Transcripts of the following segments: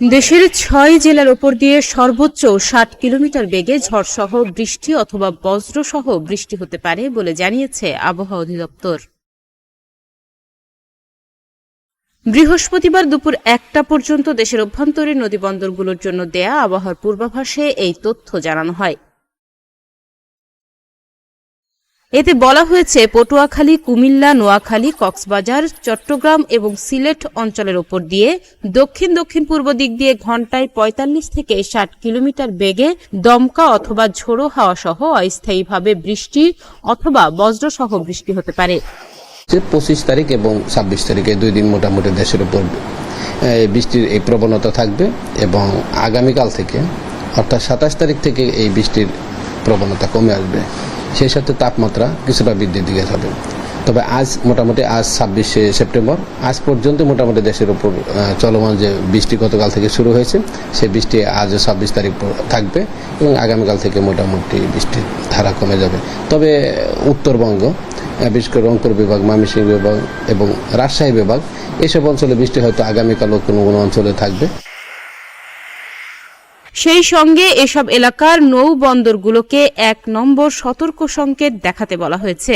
দেশের ছয় জেলার ওপর দিয়ে সর্বোচ্চ ষাট কিলোমিটার বেগে ঝড়সহ বৃষ্টি অথবা বজ্রসহ বৃষ্টি হতে পারে বলে জানিয়েছে আবহাওয়া অধিদপ্তর। বৃহস্পতিবার দুপুর একটা পর্যন্ত দেশের অভ্যন্তরীণ নদীবন্দরগুলোর জন্য দেয়া আবহাওয়ার পূর্বাভাসে এই তথ্য জানানো হয়। এতে বলা হয়েছে, পটুয়াখালী, কুমিল্লা, নোয়াখালী, কক্সবাজার, চট্টগ্রাম এবং সিলেট অঞ্চলের ওপর দিয়ে দক্ষিণ দক্ষিণ পূর্ব দিক দিয়ে ঘন্টায় ৪৫ থেকে ষাট কিলোমিটার বেগে দমকা অথবা ঝোড়ো হাওয়া সহ অস্থায়ীভাবে বৃষ্টি অথবা বজ্রসহ বৃষ্টি হতে পারে। যে পঁচিশ তারিখ এবং ছাব্বিশ তারিখে দুই দিন মোটামুটি দেশের উপর বৃষ্টির এই প্রবণতা থাকবে এবং আগামীকাল থেকে, অর্থাৎ সাতাশ তারিখ থেকে এই বৃষ্টির প্রবণতা কমে আসবে। সেই সাথে তাপমাত্রা কিছুটা বৃদ্ধির দিকে যাবে। তবে আজ মোটামুটি আজ ছাব্বিশে সেপ্টেম্বর, আজ পর্যন্ত মোটামুটি দেশের উপর চলমান যে বৃষ্টি গতকাল থেকে শুরু হয়েছে, সেই বৃষ্টি আজ ছাব্বিশ তারিখ থাকবে এবং আগামীকাল থেকে মোটামুটি বৃষ্টির ধারা কমে যাবে। তবে উত্তরবঙ্গ বিশেষ করে রংপুর বিভাগ, ময়মনসিংহ বিভাগ এবং রাজশাহী বিভাগ, এসব অঞ্চলে বৃষ্টি হয়তো আগামীকালও কোনো কোনো অঞ্চলে থাকবে। সেই সঙ্গে এসব এলাকার নৌ বন্দরগুলোকে এক নম্বর সতর্ক সংকেত দেখাতে বলা হয়েছে।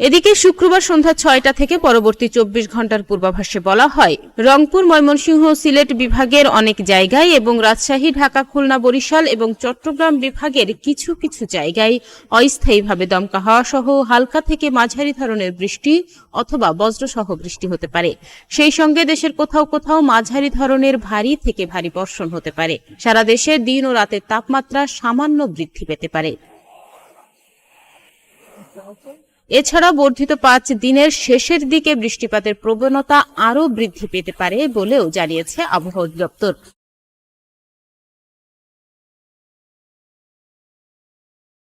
এদিকে শুক্রবার সন্ধ্যা ছয়টা থেকে পরবর্তী চব্বিশ ঘণ্টার পূর্বাভাসে বলা হয়, রংপুর, ময়মনসিংহ, সিলেট বিভাগের অনেক জায়গায় এবং রাজশাহী, ঢাকা, খুলনা, বরিশাল এবং চট্টগ্রাম বিভাগের কিছু কিছু জায়গায় অস্থায়ীভাবে দমকা হওয়া সহ হালকা থেকে মাঝারি ধরনের বৃষ্টি অথবা বজ্রসহ বৃষ্টি হতে পারে। সেই সঙ্গে দেশের কোথাও কোথাও মাঝারি ধরনের ভারী থেকে ভারী বর্ষণ হতে পারে। সারা দেশে দিন ও রাতের তাপমাত্রা সামান্য বৃদ্ধি পেতে পারে। এছাড়া বর্ধিত পাঁচ দিনের শেষের দিকে বৃষ্টিপাতের প্রবণতা আরও বৃদ্ধি পেতে পারে বলেও জানিয়েছে আবহাওয়া অধিদপ্তর।